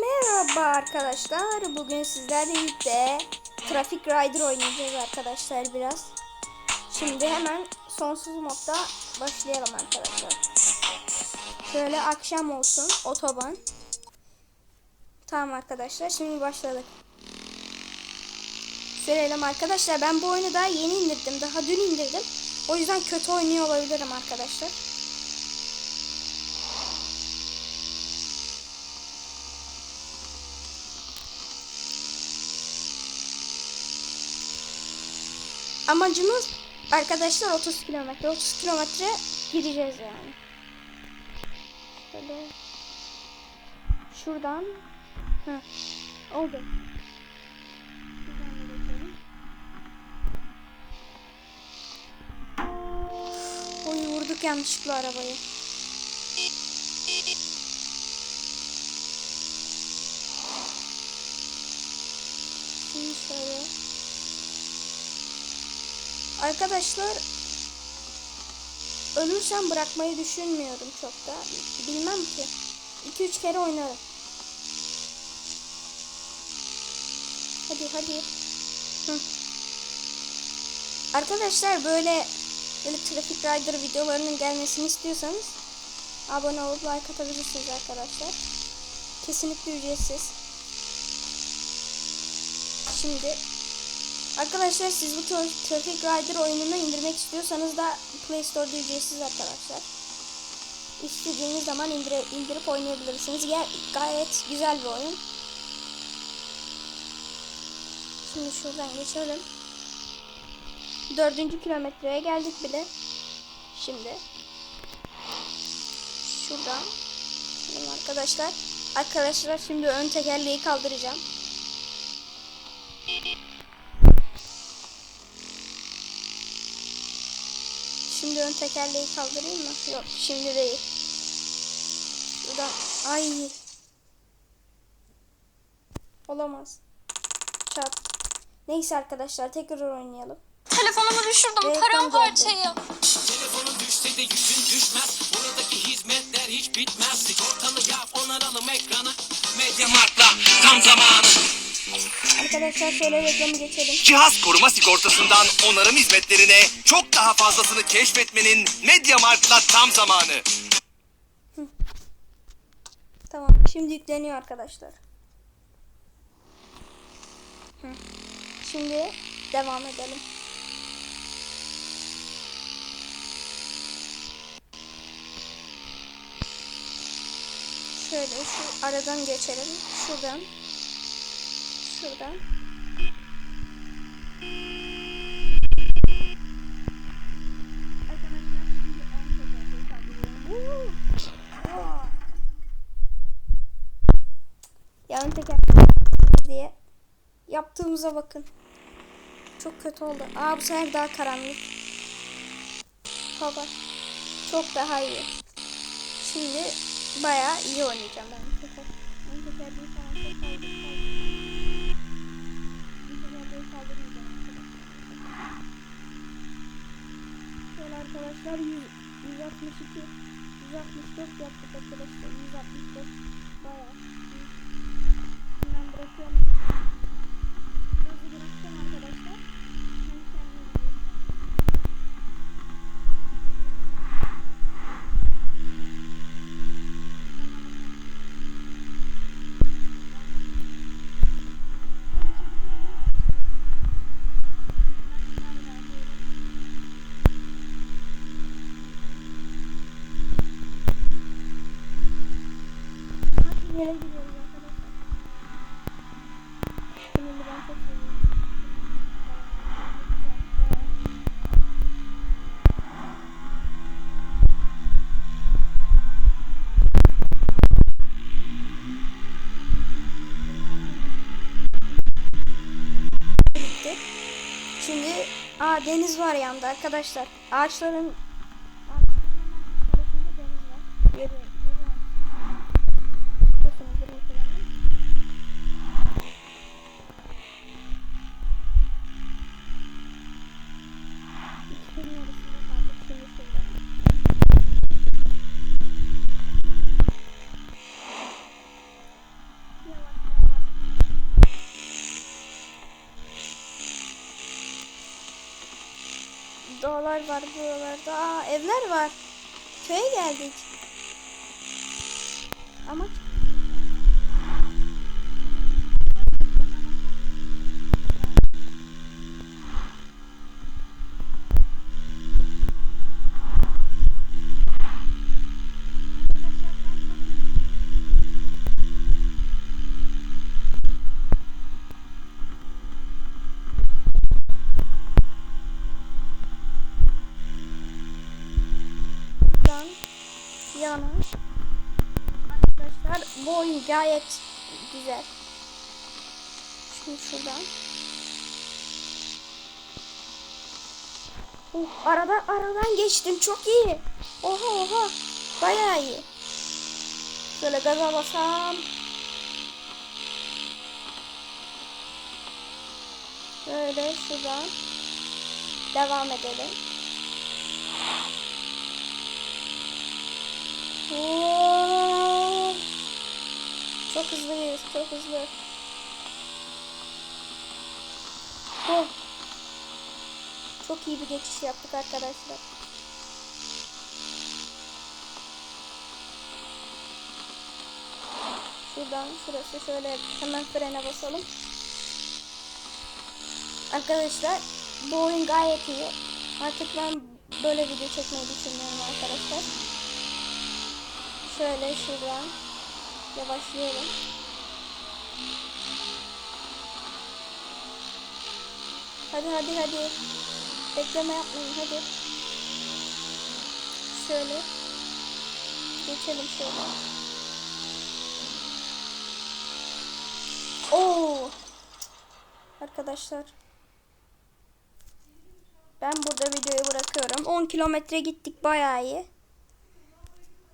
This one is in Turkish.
Merhaba arkadaşlar. Bugün sizlerle birlikte Traffic Rider oynayacağız arkadaşlar biraz. Şimdi hemen sonsuz modda başlayalım arkadaşlar. Şöyle akşam olsun otoban. Tamam arkadaşlar şimdi başladık. Söyleyelim arkadaşlar ben bu oyunu daha yeni indirdim. Daha dün indirdim. O yüzden kötü oynuyor olabilirim arkadaşlar. Amacımız arkadaşlar 30 kilometre. 30 kilometre gideceğiz yani. Şöyle şuradan Hı. oldu. Oy vurduk yanlışlıkla arabayı. Şimdi şöyle Arkadaşlar ölürsem bırakmayı düşünmüyorum çok da. Bilmem ki. 2-3 kere oynarım. Hadi hadi. Hı. Arkadaşlar böyle böyle Traffic Rider videolarının gelmesini istiyorsanız abone olup like atabilirsiniz arkadaşlar. Kesinlikle ücretsiz. Şimdi Arkadaşlar siz bu Tra- Traffic Rider oyununu indirmek istiyorsanız da Play Store'da ücretsiz arkadaşlar. İstediğiniz zaman indire, indirip oynayabilirsiniz. Ger gayet güzel bir oyun. Şimdi şuradan geçelim. Dördüncü kilometreye geldik bile. Şimdi. Şuradan. Şimdi arkadaşlar. Arkadaşlar şimdi ön tekerleği kaldıracağım. Şimdi ön tekerleği kaldırayım mı? Yok şimdi değil. Şuradan ay. Olamaz. Çat. Neyse arkadaşlar tekrar oynayalım. Telefonumu düşürdüm Reklam paramparçayı. Telefonun düşse de yükün düşmez. Buradaki hizmetler hiç bitmez. Sigortanı yap onaralım ekranı. Medya Mart'la tam zamanı. Arkadaşlar şöyle reklamı geçelim. Cihaz koruma sigortasından onarım hizmetlerine çok daha fazlasını keşfetmenin Mediamarkt'la tam zamanı. Tamam şimdi yükleniyor arkadaşlar. Hı. Şimdi devam edelim. Şöyle şu aradan geçelim. Şuradan. Şuradan. Ya ön tekerleği diye yaptığımıza bakın. Çok kötü oldu. Aa bu sefer daha karanlık. Baba. Çok daha iyi. Şimdi bayağı iyi oynayacağım ben. Ön tekerleği falan çok kaldır kaldır. Ön tekerleği kaldırmayacağım arkadaşlar. Şöyle arkadaşlar. 100, 162 164 yaptık arkadaşlar. 164 bayağı. İyi. Hemen bırakıyorum. Aa deniz var yanında arkadaşlar. Ağaçların Dağlar var buralarda. Aa, evler var. Köye geldik. Ama yana. Arkadaşlar bu oyun gayet güzel. Şimdi şuradan. Uh, arada aradan geçtim çok iyi. Oha oha. Bayağı iyi. Şöyle gaza basam. Böyle şuradan devam edelim. Oo. Çok hızlıyız, çok hızlı. Oh. Çok iyi bir geçiş yaptık arkadaşlar. Şuradan şurası şöyle hemen frene basalım. Arkadaşlar bu oyun gayet iyi. Artık ben böyle video çekmeyi düşünüyorum arkadaşlar. Şöyle şuradan yavaşlayalım. Hadi hadi hadi. Bekleme yapmayın hadi. Şöyle. Geçelim şöyle. Oo. Arkadaşlar. Ben burada videoyu bırakıyorum. 10 kilometre gittik bayağı iyi.